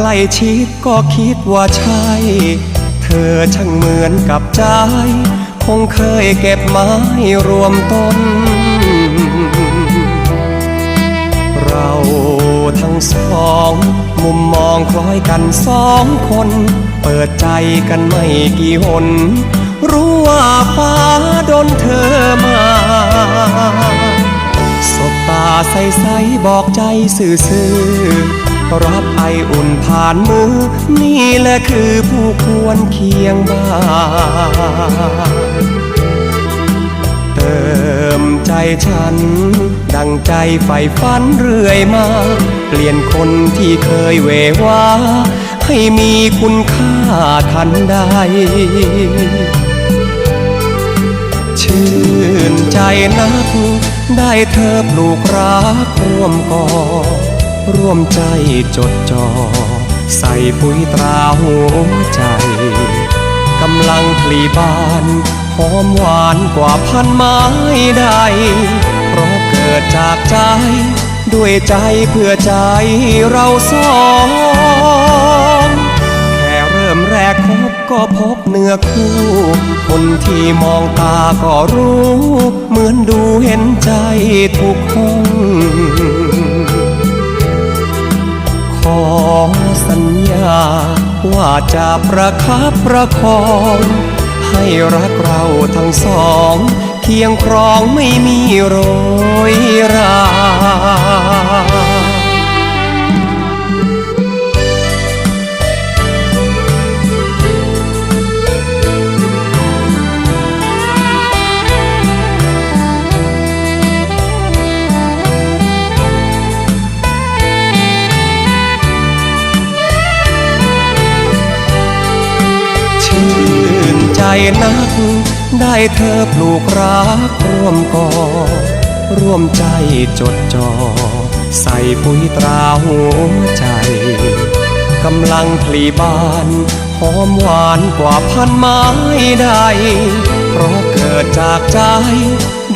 ใกล้ชิดก็คิดว่าใช่ เธอช่างเหมือนกับใจ คงเคยเก็บไม้รวมต้น เราทั้งสอง มุมมองคล้อยกันสองคน เปิดใจกันไม่กี่หน รู้ว่าฟ้าดนเธอมาสบตาใสๆบอกใจซื่อๆ รับไออุ่นผ่านมือ นี่แหละคือผู้ควรเคียงบ้านเติมใจฉัน ดังใจใฝ่ฝันเรื่อยมา เปลี่ยนคนที่เคยเววา ให้มีคุณค่าทันใดชื่นใจนัก ได้เธอปลูกรักร่วมก่อ ร่วมใจจดจอ่อใส่ปุ๋ยตราหัวใจ กำลังพลีบานหอมหวานกว่าพันไม้ใด เพราะเกิดจากใจ ด้วยใจเพื่อใจเราสองแค่เริ่มแรกพบก็พบเนื้อคู่ คนที่มองตาก็รู้ เหมือนดูเห็นใจทุกห้อ ขอสัญญา ว่าจะประคับประคอง ให้รักเราทั้งสอง เคียงครองไม่มีโรยรา นใจนัก ได้เธอปลูกรักร่วมก่อ ร่วมใจจดจอ่อใส่ปุ๋ยตราหัวใจ กำลังพลีบานหอมหวานกว่าพันไม้ใด เพราะเกิดจากใจ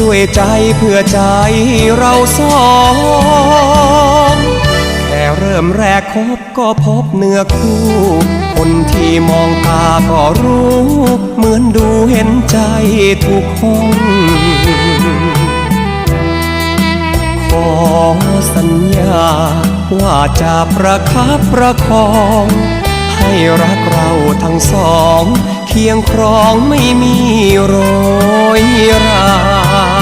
ด้วยใจเพื่อใจเราสอง ริ่มแรกคบก็พบเนื้อคู่ คนที่มองตาก็รู้ เหมือนดูเห็นใจทุกห้องขอสัญญา ว่าจะประคับประคอง ให้รักเราทั้งสอง เคียงครองไม่มีโรยรา